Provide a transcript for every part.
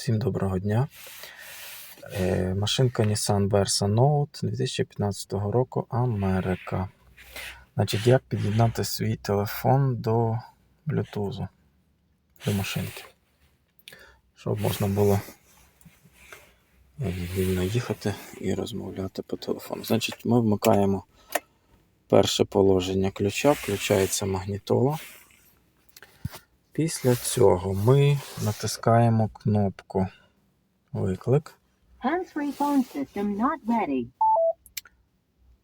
Всім доброго дня. Е, машинка Nissan Versa Note 2015 року Америка. Значить, як під'єднати свій телефон до Bluetooth до машинки. Щоб можна було вільно їхати і розмовляти по телефону. Значить, ми вмикаємо перше положення ключа, включається магнітола. Після цього ми натискаємо кнопку Виклик.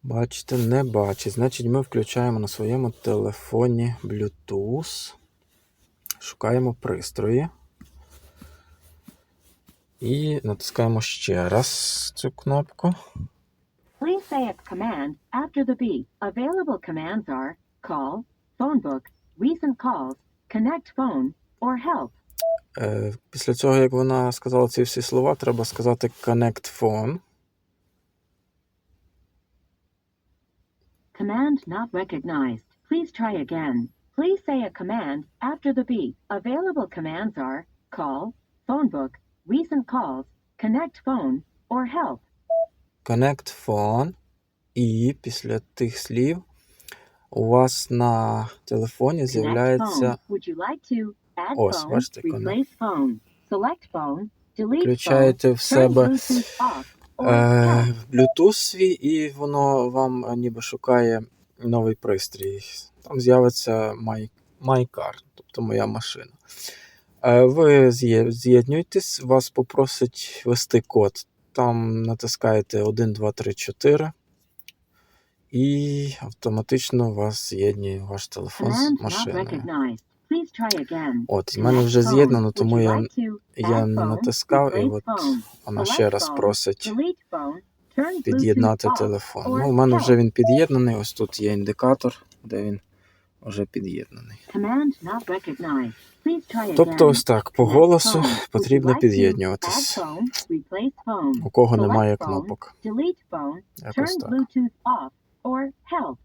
Бачите, не бачить. Значить, ми включаємо на своєму телефоні Bluetooth. Шукаємо пристрої. І натискаємо ще раз цю кнопку. Please say a command after the beep. Available commands are call, phone book, recent calls, connect phone, or help. Е, Після цього, як вона сказала ці всі слова, треба сказати Connect Phone. Command not recognized. Please try again. Please say a command after the beep. Available commands are call, phone book, recent calls, connect phone, or help. Connect Phone. І після тих слів у вас на телефоні з'являється Ось, бачите, phone, включаєте в себе е. Bluetooth свій, і воно вам е, ніби шукає новий пристрій. Там з'явиться My, My Car, тобто моя машина. Е, ви з'єднуєтесь, вас попросить ввести код. Там натискаєте 1, 2, 3, 4. І автоматично вас з'єднує ваш телефон з машиною. От, в мене вже з'єднано, тому я, я не натискав, і от вона ще раз просить під'єднати телефон. Ну, у мене вже він під'єднаний. Ось тут є індикатор, де він вже під'єднаний. Тобто, ось так, по голосу потрібно під'єднюватись. У кого немає кнопок. Якось так. health.